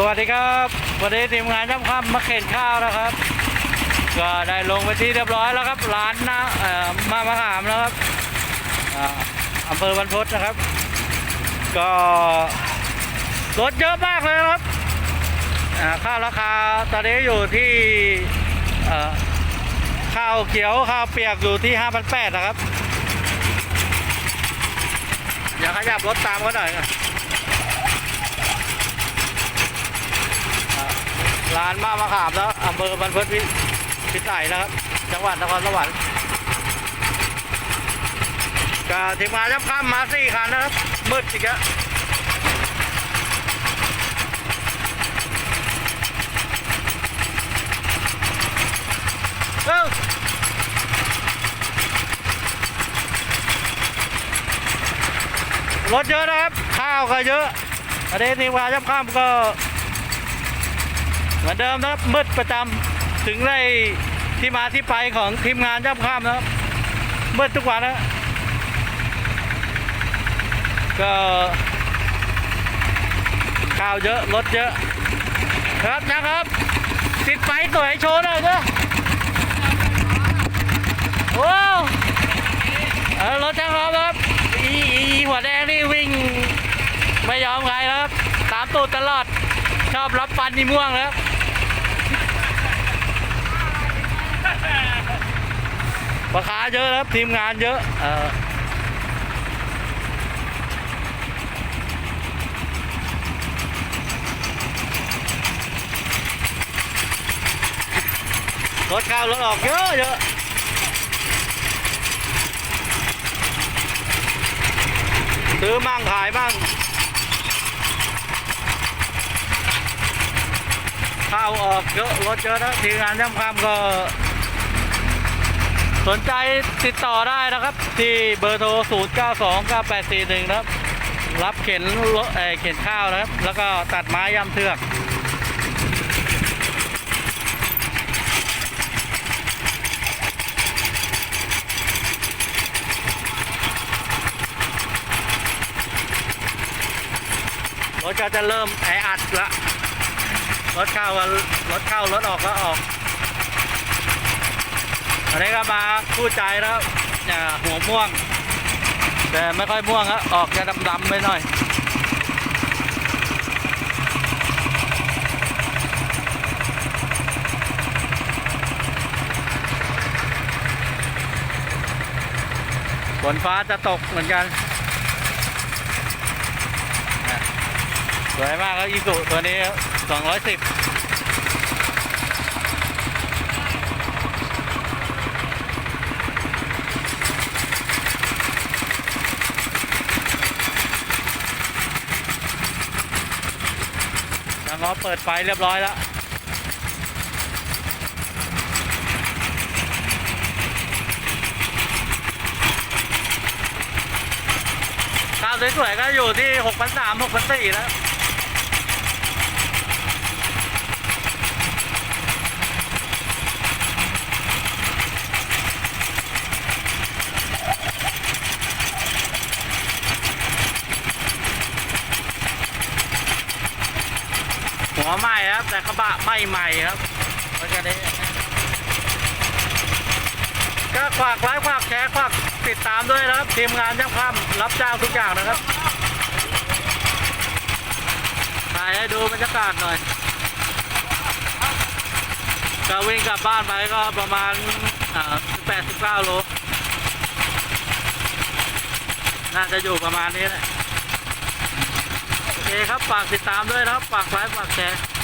สวัสดีครับวันนี้ทีมงานย่ำค่ำมาเข็นข้าวนะครับ ก็ได้ลงไปที่เรียบร้อยแล้วครับร้านนะเอ่อมามะขามนะครับอ่าอำเภอบรรพตนะครับ ก็รถเยอะมากเลยครับอ่าข้าวราคาตอนนี้อยู่ที่ข้าวเขียวข้าวเปียกอยู่ที่ 5,800นะครับอย่าขยับรถตามเขาหน่อยนะ ร้านมามะขามแล้วอำเภอบรรพตพิพิสัยนะครับ จังหวัดนครสวรรค์ก็ทีมงานยับข้ามมาสี่คันนะครับมืดอีกแล้วเอ้ารถเยอะนะครับ ข้าวก็เยอะอันนี้ทีมงานยับข้ามก็ เหมือนเดิมนะครับมืดประจำถึงได้ที่มาที่ไปของทีมงานย่ำข้ามนะครับมืดทุกวันนะก็ข้าวเยอะรถเยอะครับนะครับ ติดไฟสวยโชว์หน่อยเถอะโอ้เออรถช่างครับครับอีอีหัวแดงนี่วิ่ง ไม่ยอมใครครับ ตามตูดตลอด ชอบรับฟันนี่ม่วงครับ ราคาเยอะนะครับทีมงานเยอะเออรถเข้ารถออกเยอะเยอะซื้อมั่งขายมั่งเข้าออกเยอะรถเยอะนะทีมงานย่ำคำก็ สนใจติดต่อได้นะครับ ที่เบอร์โทร 0 9 2 9 8 4 1 นะครับ รับเข็นรถเเข็นข้าวนะครับ แล้วก็ตัดไม้ย่ำเทือกรถก็จะเริ่มแออัดละ รถเข้ารถเข้ารถออกก็ออก อันนี้ก็มาคู่ใจแล้วเนี่ยหัวม่วง แต่ไม่ค่อยม่วงครับออกจะดำๆไปหน่อยฝนฟ้าจะตกเหมือนกัน สวยมากครับอีสุตัวนี้ 210 แล้อเปิดไฟเรียบร้อยแล้วข้าวสวยๆก็อยู่ที่6 3 0 0 6 4 0 0แล้ว หัวใหม่ครับ แต่กระบะไม่ใหม่ครับเพราะฉะนั้ก็ฝากไลค์ฝากแชร์ฝากติดตามด้วยนะครับ ทีมงานย่ำค่ำรับจ้างทุกอย่างนะครับถ่ายให้ดูบรรยากาศหน่อยก็วิ่งกลับบ้านไปก็ประมาณ18 19โล น่าจะอยู่ประมาณนี้แหละ เคครับฝากติดตามด้วยนะครับ ฝากไลค์ฝากแชร์